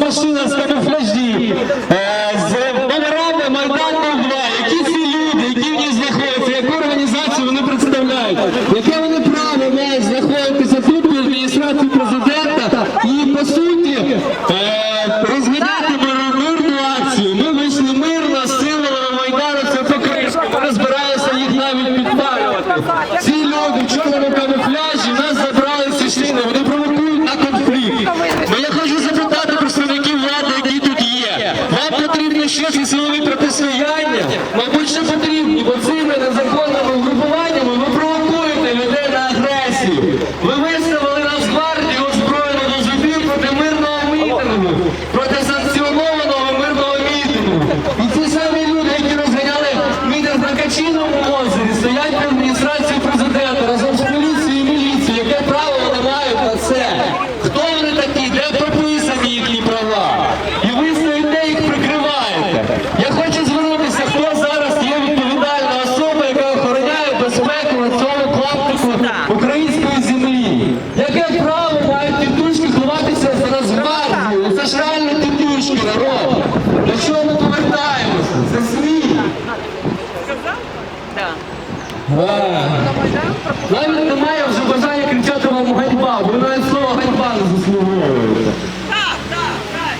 машина з камуфляжі, е, з номерами Майдану 2. Які ці люди, які в ній знаходяться, яку організацію вони представляють, яке вони право мають знаходитися тут в адміністрації президента і по суті е, розганяти мир- мирну акцію. Ми вийшли мирно силами Майдану, це покришка. Ми збиралися їх навіть підпалювати. Ці люди в чорному камуфляжі нас забрали з сішини, вони провокують на конфлікт. Ну я хочу запитати представників влади, які тут є. Ці силові протистояння? Мабуть, що потрібні, бо цими незаконними угрупуваннями ви провокуєте людей на агресію. Ви виставили Нацгвардію озброєну до зубів проти мирного мітингу, проти санкціонованого мирного мітингу. І ці самі люди, які розганяли мітинг на Качиному озері, стоять в адміністрації Навіть немає вже бажання кричати вам ганьба, ви навіть слово ганьба не заслуговуєте. Так, так, так.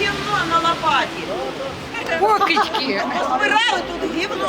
Гівно на лопаті. Покички. Збирали тут гівно.